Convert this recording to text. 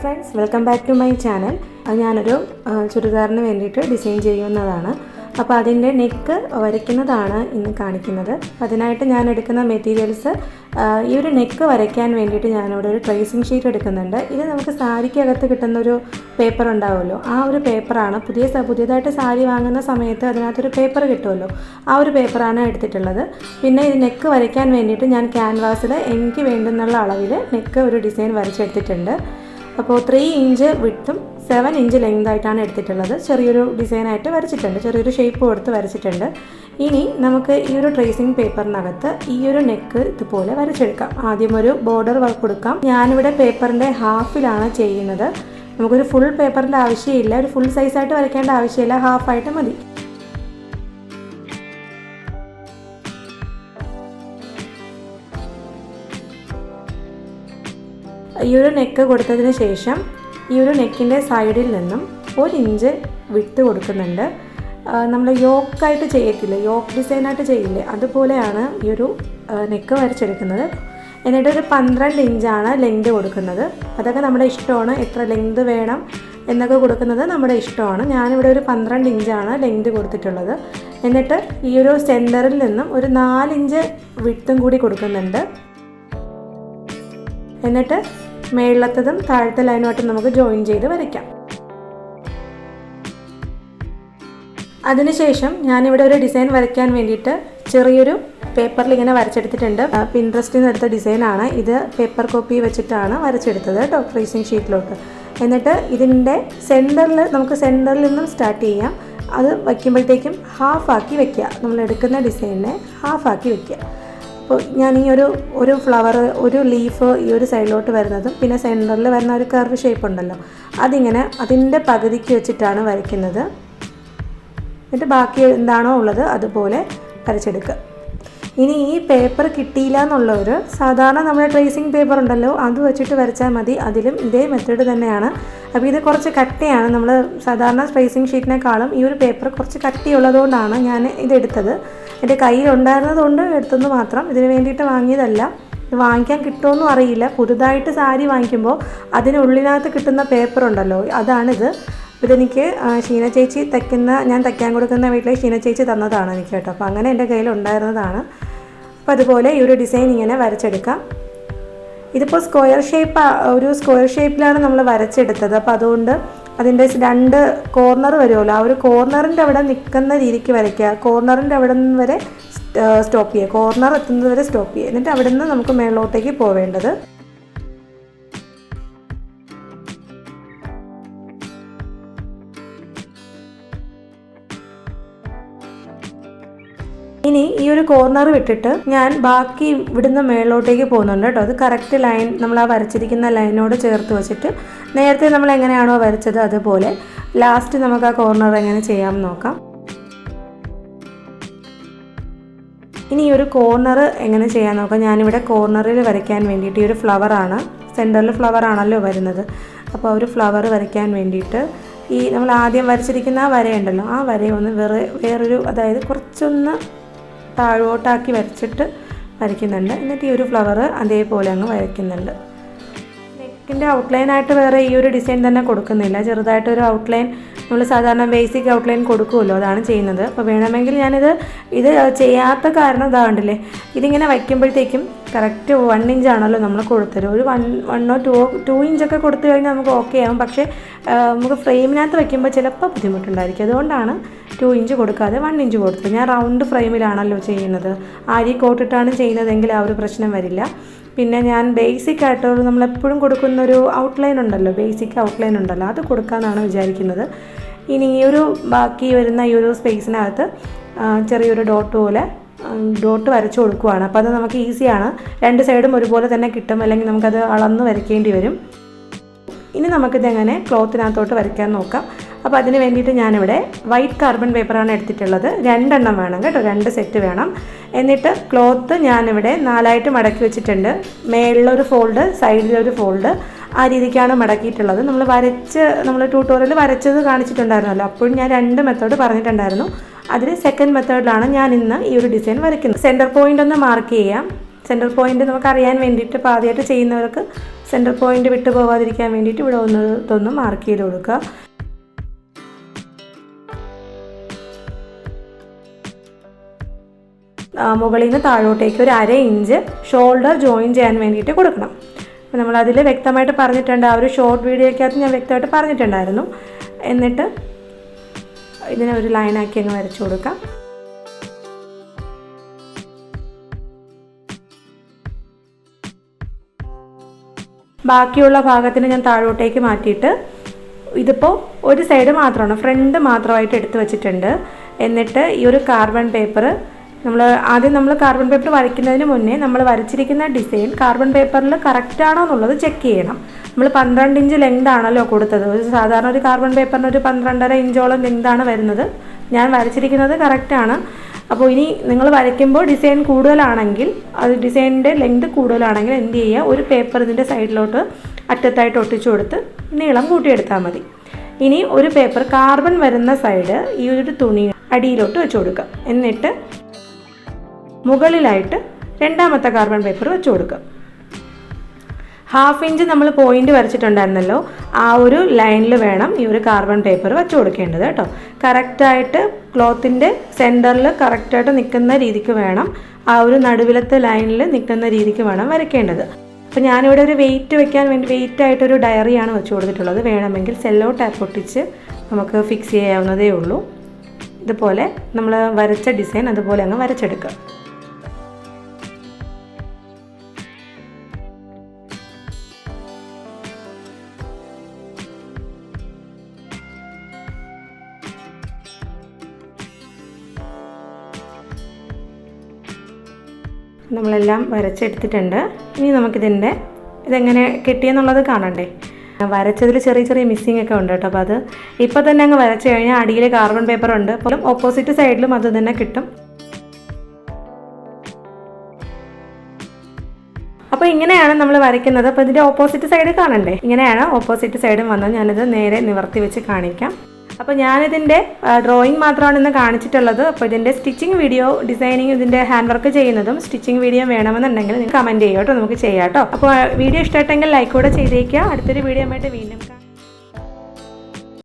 Friends welcome back to my channel ഞാനൊരു ചുരിദാറിന് വേണ്ടിയിട്ട് ഡിസൈൻ ചെയ്യുന്നതാണ്. അപ്പോൾ അതിന്റെ നെക്ക് വരയ്ക്കുന്നതാണ് ഇന്ന് കാണിക്കുന്നത്. അതിനായിട്ട് ഞാൻ എടുക്കുന്ന മെറ്റീരിയൽസ് ഈ ഒരു നെക്ക് വരയ്ക്കാൻ വേണ്ടിയിട്ട് ഞാനിവിടെ ഒരു ട്രേസിങ് ഷീറ്റ് എടുക്കുന്നുണ്ട്. ഇത് നമുക്ക് സാരിക്കകത്ത് കിട്ടുന്ന ഒരു പേപ്പർ ഉണ്ടാവുമല്ലോ. ആ ഒരു പേപ്പറാണ് പുതിയ പുതിയതായിട്ട് സാരി വാങ്ങുന്ന സമയത്ത് അതിനകത്തൊരു പേപ്പർ കിട്ടുമല്ലോ. ആ ഒരു പേപ്പറാണ് എടുത്തിട്ടുള്ളത്. പിന്നെ ഇത് നെക്ക് വരയ്ക്കാൻ വേണ്ടിയിട്ട് ഞാൻ ക്യാൻവാസിൽ എനിക്ക് വേണ്ടുന്നുള്ള അളവിൽ നെക്ക് ഒരു ഡിസൈൻ വരച്ചെടുത്തിട്ടുണ്ട്. അപ്പോൾ ത്രീ ഇഞ്ച് വിട്ടും സെവൻ ഇഞ്ച് ലെങ്ത് ആയിട്ടാണ് എടുത്തിട്ടുള്ളത്. ചെറിയൊരു ഡിസൈനായിട്ട് വരച്ചിട്ടുണ്ട്. ചെറിയൊരു ഷേപ്പ് കൊടുത്ത് വരച്ചിട്ടുണ്ട്. ഇനി നമുക്ക് ഈ ഒരു ട്രേസിങ് പേപ്പറിനകത്ത് ഈ ഒരു നെക്ക് ഇതുപോലെ വരച്ചെടുക്കാം. ആദ്യം ഒരു ബോർഡർ വർക്ക് കൊടുക്കാം. ഞാനിവിടെ പേപ്പറിന്റെ ഹാഫിലാണ് ചെയ്യുന്നത്. നമുക്കൊരു ഫുൾ പേപ്പറിന്റെ ആവശ്യമില്ല. ഒരു ഫുൾ സൈസായിട്ട് വരയ്ക്കേണ്ട ആവശ്യമില്ല. ഹാഫായിട്ട് മതി. ഈ ഒരു നെക്ക് കൊടുത്തതിന് ശേഷം ഈ ഒരു നെക്കിന്റെ സൈഡിൽ നിന്നും ഒരു ഇഞ്ച് വിട്ട് കൊടുക്കുന്നുണ്ട്. നമ്മൾ യോക്കായിട്ട് ചെയ്യത്തില്ല? യോക്ക് ഡിസൈനായിട്ട് ചെയ്യില്ലേ? അതുപോലെയാണ് ഈ ഒരു നെക്ക് വരച്ചെടുക്കുന്നത്. എന്നിട്ട് ഒരു പന്ത്രണ്ട് ഇഞ്ചാണ് ലെങ്ത് കൊടുക്കുന്നത്. അതൊക്കെ നമ്മുടെ ഇഷ്ടമാണ്. എത്ര ലെങ്ത് വേണം എന്നൊക്കെ കൊടുക്കുന്നത് നമ്മുടെ ഇഷ്ടമാണ്. ഞാനിവിടെ ഒരു പന്ത്രണ്ട് ഇഞ്ചാണ് ലെങ്ത് കൊടുത്തിട്ടുള്ളത്. എന്നിട്ട് ഈ ഒരു സെന്ററിൽ നിന്നും ഒരു നാലിഞ്ച് വിട്ടും കൂടി കൊടുക്കുന്നുണ്ട്. എന്നിട്ട് മേളിലത്തതും താഴത്തെ ലൈനുമായിട്ട് നമുക്ക് ജോയിൻ ചെയ്ത് വരയ്ക്കാം. അതിനുശേഷം ഞാനിവിടെ ഒരു ഡിസൈൻ വരയ്ക്കാൻ വേണ്ടിയിട്ട് ചെറിയൊരു പേപ്പറിൽ ഇങ്ങനെ വരച്ചെടുത്തിട്ടുണ്ട്. പിൻട്രസ്റ്റിൽ നിന്ന് എടുത്ത ഡിസൈനാണ് ഇത് പേപ്പർ കോപ്പി വെച്ചിട്ടാണ് വരച്ചെടുത്തത് കേട്ടോ ഫ്രീസിങ് ഷീറ്റിലോട്ട് എന്നിട്ട് ഇതിന്റെ സെന്ററിൽ നമുക്ക് സെന്ററിൽ നിന്നും സ്റ്റാർട്ട് ചെയ്യാം. അത് വയ്ക്കുമ്പോഴത്തേക്കും ഹാഫ് ആക്കി വെക്കുക. നമ്മൾ എടുക്കുന്ന ഡിസൈനിനെ ഹാഫ് ആക്കി വെക്കുക. അപ്പോൾ ഞാൻ ഈ ഒരു ഒരു ഫ്ലവർ ഒരു ലീഫ് ഈ ഒരു സൈഡിലോട്ട് വരുന്നതും. പിന്നെ സെന്ററിൽ വരുന്ന ഒരു കർവ് ഷേപ്പ് ഉണ്ടല്ലോ. അതിങ്ങനെ അതിന്റെ പകുതിക്ക് വെച്ചിട്ടാണ് വരയ്ക്കുന്നത്. എന്നിട്ട് ബാക്കി എന്താണോ ഉള്ളത് അതുപോലെ വരച്ചെടുക്കുക. ഇനി ഈ പേപ്പർ കിട്ടിയില്ല എന്നുള്ളവർ സാധാരണ നമ്മുടെ ട്രേസിങ് പേപ്പർ ഉണ്ടല്ലോ അത് വെച്ചിട്ട് വരച്ചാൽ മതി. അതിലും ഇതേ മെത്തേഡ് തന്നെയാണ്. അപ്പോൾ ഇത് കുറച്ച് കട്ടിയാണ്. നമ്മൾ സാധാരണ ട്രേസിങ് ഷീറ്റിനേക്കാളും ഈ ഒരു പേപ്പർ കുറച്ച് കട്ടിയുള്ളതുകൊണ്ടാണ് ഞാൻ ഇതെടുത്തത്. എന്റെ കയ്യിൽ ഉണ്ടായിരുന്നതുകൊണ്ട് എടുത്തെന്ന് മാത്രം. ഇതിന് വേണ്ടിയിട്ട് വാങ്ങിയതല്ല. വാങ്ങിക്കാൻ കിട്ടുമെന്നും അറിയില്ല. പുതുതായിട്ട് സാരി വാങ്ങിക്കുമ്പോൾ അതിനുള്ളിനകത്ത് കിട്ടുന്ന പേപ്പർ ഉണ്ടല്ലോ അതാണിത് ഇതെനിക്ക് ഷീന ചേച്ചി തയ്ക്കുന്ന ഞാൻ തയ്ക്കാൻ കൊടുക്കുന്ന വീട്ടിലെ ഷീന ചേച്ചി തന്നതാണ് എനിക്ക് കേട്ടോ. അപ്പോൾ അങ്ങനെ എന്റെ കയ്യിൽ ഉണ്ടായിരുന്നതാണ്. അപ്പോൾ അതുപോലെ ഈ ഒരു ഡിസൈൻ ഇങ്ങനെ വരച്ചെടുക്കാം. ഇതിപ്പോൾ സ്ക്വയർ ഷേപ്പ് ഒരു സ്ക്വയർ ഷേപ്പിലാണ് നമ്മൾ വരച്ചെടുത്തത്. അപ്പോൾ അതുകൊണ്ട് അതിന്റെ രണ്ട് കോർണർ വരുമല്ലോ. ആ ഒരു കോർണറിന്റെ അവിടെ നിൽക്കുന്ന രീതിക്ക് വരയ്ക്കുക. കോർണറിന്റെ അവിടെ നിന്ന് വരെ സ്റ്റോപ്പ് ചെയ്യുക. കോർണർ എത്തുന്നത് വരെ സ്റ്റോപ്പ് ചെയ്യുക. എന്നിട്ട് അവിടെ നിന്ന് നമുക്ക് മേളിലോട്ടേക്ക് പോവേണ്ടത്. ഇനി ഈ ഒരു കോർണർ വിട്ടിട്ട് ഞാൻ ബാക്കി ഇവിടുന്ന് മേളിലോട്ടേക്ക് പോകുന്നുണ്ട് കേട്ടോ. അത് കറക്റ്റ് ലൈൻ നമ്മൾ ആ വരച്ചിരിക്കുന്ന ലൈനോട് ചേർത്ത് വെച്ചിട്ട് നേരത്തെ നമ്മൾ എങ്ങനെയാണോ വരച്ചത് അതുപോലെ ലാസ്റ്റ് നമുക്ക് ആ കോർണർ എങ്ങനെ ചെയ്യാം നോക്കാം. ഇനി ഈ ഒരു കോർണർ എങ്ങനെ ചെയ്യാൻ നോക്കാം? ഞാനിവിടെ കോർണറിൽ വരയ്ക്കാൻ വേണ്ടിയിട്ട് ഈ ഒരു ഫ്ലവറാണ് സെന്ററിൽ ഫ്ലവർ ആണല്ലോ വരുന്നത്. അപ്പോൾ ഒരു ഫ്ലവർ വരയ്ക്കാൻ വേണ്ടിയിട്ട് ഈ നമ്മൾ ആദ്യം വരച്ചിരിക്കുന്ന ആ വരയുണ്ടല്ലോ ആ വരയൊന്ന് വേറെ വേറൊരു അതായത് കുറച്ചൊന്ന് താഴോട്ടാക്കി വരച്ചിട്ട് വരയ്ക്കുന്നുണ്ട്. എന്നിട്ട് ഈ ഒരു ഫ്ലവർ അതേപോലെ അങ്ങ് വരയ്ക്കുന്നുണ്ട്. നെക്കിന്റെ ഔട്ട്ലൈനായിട്ട് വേറെ ഈ ഒരു ഡിസൈൻ തന്നെ കൊടുക്കുന്നില്ല. ചെറുതായിട്ടൊരു ഔട്ട്ലൈൻ നമ്മൾ സാധാരണ ബേസിക് ഔട്ട്ലൈൻ കൊടുക്കുമല്ലോ അതാണ് ചെയ്യുന്നത്. അപ്പോൾ വേണമെങ്കിൽ ഞാനിത് ഇത് ചെയ്യാത്ത കാരണം ഇതാ കണ്ടില്ലേ? ഇതിങ്ങനെ വയ്ക്കുമ്പോഴത്തേക്കും കറക്റ്റ് വൺ ഇഞ്ച് ആണല്ലോ നമ്മൾ കൊടുത്തത്. ഒരു വൺ വണ്ണോ ടു ടു ഇഞ്ചൊക്കെ കൊടുത്തു കഴിഞ്ഞാൽ നമുക്ക് ഓക്കെ ആവും. പക്ഷേ നമുക്ക് ഫ്രെയിമിനകത്ത് വയ്ക്കുമ്പോൾ ചിലപ്പോൾ ബുദ്ധിമുട്ടുണ്ടായിരിക്കും. അതുകൊണ്ടാണ് ടു ഇഞ്ച് കൊടുക്കാതെ വൺ ഇഞ്ച് കൊടുത്തത്. ഞാൻ റൗണ്ട് ഫ്രെയിമിലാണല്ലോ ചെയ്യുന്നത്. ആരി കോട്ടിട്ടാണ് ചെയ്യുന്നതെങ്കിൽ ആ ഒരു പ്രശ്നം വരില്ല. പിന്നെ ഞാൻ ബേസിക് ആയിട്ട് നമ്മളെപ്പോഴും കൊടുക്കുന്ന ഒരു ഔട്ട്ലൈൻ ഉണ്ടല്ലോ ബേസിക് ഔട്ട്ലൈൻ ഉണ്ടല്ലോ അത് കൊടുക്കാമെന്നാണ് വിചാരിക്കുന്നത്. ഇനി ഈ ഒരു ബാക്കി വരുന്ന ഈ ഒരു സ്പേസിനകത്ത് ചെറിയൊരു ഡോട്ട് പോലെ ഡോട്ട് വരച്ചു കൊടുക്കുവാണ്. അപ്പോൾ അത് നമുക്ക് ഈസിയാണ് രണ്ട് സൈഡും ഒരുപോലെ തന്നെ കിട്ടും. അല്ലെങ്കിൽ നമുക്കത് അളന്ന് വരയ്ക്കേണ്ടി വരും. ഇനി നമുക്കിതെങ്ങനെ ക്ലോത്തിനകത്തോട്ട് വരയ്ക്കാൻ നോക്കാം. അപ്പോൾ അതിന് വേണ്ടിയിട്ട് ഞാനിവിടെ വൈറ്റ് കാർബൺ പേപ്പറാണ് എടുത്തിട്ടുള്ളത്. രണ്ടെണ്ണം വേണം കേട്ടോ. രണ്ട് സെറ്റ് വേണം. എന്നിട്ട് ക്ലോത്ത് ഞാനിവിടെ നാലായിട്ട് മടക്കി വെച്ചിട്ടുണ്ട്. മേളിലൊരു ഫോൾഡ് സൈഡിലൊരു ഫോൾഡ് ആ രീതിക്കാണ് മടക്കിയിട്ടുള്ളത്. നമ്മൾ വരച്ച് നമ്മൾ ട്യൂട്ടോറിയൽ വരച്ചത് കാണിച്ചിട്ടുണ്ടായിരുന്നല്ലോ. അപ്പോഴും ഞാൻ രണ്ട് മെത്തേഡ് പറഞ്ഞിട്ടുണ്ടായിരുന്നു. അതിൽ സെക്കൻഡ് മെത്തേഡിലാണ് ഞാൻ ഇന്ന് ഈ ഒരു ഡിസൈൻ വരയ്ക്കുന്നത്. സെന്റർ പോയിന്റ് ഒന്ന് മാർക്ക് ചെയ്യാം. സെന്റർ പോയിന്റ് നമുക്ക് അറിയാൻ വേണ്ടിയിട്ട് ഇപ്പോൾ ആദ്യമായിട്ട് ചെയ്യുന്നവർക്ക് സെന്റർ പോയിന്റ് വിട്ടു പോകാതിരിക്കാൻ വേണ്ടിയിട്ട് ഇവിടെ ഒന്ന് ഇതൊന്ന് മാർക്ക് ചെയ്ത് കൊടുക്കുക. മുകളിൽ നിന്ന് താഴോട്ടേക്ക് ഒരു അര ഇഞ്ച് ഷോൾഡർ ജോയിൻ ചെയ്യാൻ വേണ്ടിയിട്ട് കൊടുക്കണം. അപ്പോൾ നമ്മളതിൽ വ്യക്തമായിട്ട് പറഞ്ഞിട്ടുണ്ട്. ആ ഒരു ഷോർട്ട് വീഡിയോയ്ക്കകത്ത് ഞാൻ വ്യക്തമായിട്ട് പറഞ്ഞിട്ടുണ്ടായിരുന്നു. എന്നിട്ട് ഇതിനെ ഒരു ലൈനാക്കി അങ്ങ് വരച്ചു കൊടുക്കാം. ബാക്കിയുള്ള ഭാഗത്തിന് ഞാൻ താഴോട്ടേക്ക് മാറ്റിയിട്ട് ഇതിപ്പോൾ ഒരു സൈഡ് മാത്രമാണ്. ഫ്രണ്ട് മാത്രമായിട്ട് എടുത്തു വച്ചിട്ടുണ്ട്. എന്നിട്ട് ഈ ഒരു കാർബൺ പേപ്പർ നമ്മൾ ആദ്യം നമ്മൾ കാർബൺ പേപ്പർ വരയ്ക്കുന്നതിന് മുന്നേ നമ്മൾ വരച്ചിരിക്കുന്ന ഡിസൈൻ കാർബൺ പേപ്പറിൽ കറക്റ്റ് ആണോ എന്നുള്ളത് ചെക്ക് ചെയ്യണം. നമ്മൾ പന്ത്രണ്ട് ഇഞ്ച് ലെങ്ത് ആണല്ലോ കൊടുത്തത്. ഒരു സാധാരണ ഒരു കാർബൺ പേപ്പറിന് ഒരു പന്ത്രണ്ടര ഇഞ്ചോളം ലെങ്ത് ആണ് വരുന്നത്. ഞാൻ വരച്ചിരിക്കുന്നത് കറക്റ്റാണ് അപ്പോൾ ഇനി നിങ്ങൾ വരയ്ക്കുമ്പോൾ ഡിസൈൻ കൂടുതലാണെങ്കിൽ അത് ഡിസൈനിന്റെ ലെങ്ത് കൂടുതലാണെങ്കിൽ എന്ത് ചെയ്യുക? ഒരു പേപ്പർ ഇതിന്റെ സൈഡിലോട്ട് അറ്റത്തായിട്ട് ഒട്ടിച്ചു കൊടുത്ത് നീളം കൂട്ടിയെടുത്താൽ മതി. ഇനി ഒരു പേപ്പർ കാർബൺ വരുന്ന സൈഡ് ഈ ഒരു തുണി അടിയിലോട്ട് വെച്ച് കൊടുക്കുക. എന്നിട്ട് മുകളിലായിട്ട് രണ്ടാമത്തെ കാർബൺ പേപ്പർ വെച്ച് കൊടുക്കുക. ഹാഫ് ഇഞ്ച് നമ്മൾ പോയിന്റ് വരച്ചിട്ടുണ്ടായിരുന്നല്ലോ ആ ഒരു ലൈനിൽ വേണം ഈ ഒരു കാർബൺ പേപ്പർ വെച്ച് കൊടുക്കേണ്ടത് കേട്ടോ. കറക്റ്റായിട്ട് ക്ലോത്തിന്റെ സെന്ററിൽ കറക്റ്റായിട്ട് നിൽക്കുന്ന രീതിക്ക് വേണം ആ ഒരു നടുവിലത്തെ ലൈനിൽ നിൽക്കുന്ന രീതിക്ക് വേണം വരയ്ക്കേണ്ടത്. അപ്പോൾ ഞാനിവിടെ ഒരു വെയിറ്റ് വെക്കാൻ വേണ്ടി വെയിറ്റ് ആയിട്ടൊരു ഡയറിയാണ് വെച്ച് കൊടുത്തിട്ടുള്ളത്. വേണമെങ്കിൽ സെല്ലോ ടാപ്പ് ഒട്ടിച്ച് നമുക്ക് ഫിക്സ് ചെയ്യാവുന്നതേ ഉള്ളൂ. ഇതുപോലെ നമ്മൾ വരച്ച ഡിസൈൻ അതുപോലെ അങ്ങ് വരച്ചെടുക്കുക. നമ്മളെല്ലാം വരച്ചെടുത്തിട്ടുണ്ട്. ഇനി നമുക്കിതിന്റെ ഇതെങ്ങനെ കിട്ടിയെന്നുള്ളത് കാണണ്ടേ. വരച്ചതിൽ ചെറിയ ചെറിയ മിസ്സിങ് ഒക്കെ ഉണ്ട് കേട്ടോ. അപ്പോൾ അത് ഇപ്പോൾ തന്നെ അങ്ങ് വരച്ച് കഴിഞ്ഞാൽ അടിയിൽ കാർബൺ പേപ്പർ ഉണ്ട്. അപ്പോൾ ഓപ്പോസിറ്റ് സൈഡിലും അത് തന്നെ കിട്ടും. അപ്പോൾ ഇങ്ങനെയാണ് നമ്മൾ വരയ്ക്കുന്നത്. അപ്പോൾ ഇതിന്റെ ഓപ്പോസിറ്റ് സൈഡ് കാണണ്ടേ? ഇങ്ങനെയാണ് ഓപ്പോസിറ്റ് സൈഡും വന്നത്. ഞാനിത് നേരെ നിവർത്തി വെച്ച് കാണിക്കാം. അപ്പോൾ ഞാനിതിന്റെ ഡ്രോയിങ് മാത്രമാണ് ഇന്ന് കാണിച്ചിട്ടുള്ളത്. അപ്പോൾ ഇതിന്റെ സ്റ്റിച്ചിങ് വീഡിയോ ഡിസൈനിങ് ഇതിന്റെ ഹാൻഡ് വർക്ക് ചെയ്യുന്നതും സ്റ്റിച്ചിങ് വീഡിയോ വേണമെന്നുണ്ടെങ്കിൽ നിങ്ങൾ കമന്റ് ചെയ്യാം കേട്ടോ. നമുക്ക് ചെയ്യാം കേട്ടോ. അപ്പോൾ വീഡിയോ ഇഷ്ടമായിട്ടെങ്കിൽ ലൈക്ക് കൂടെ ചെയ്തേക്കുക. അടുത്തൊരു വീഡിയോ ആയിട്ട് വീണ്ടും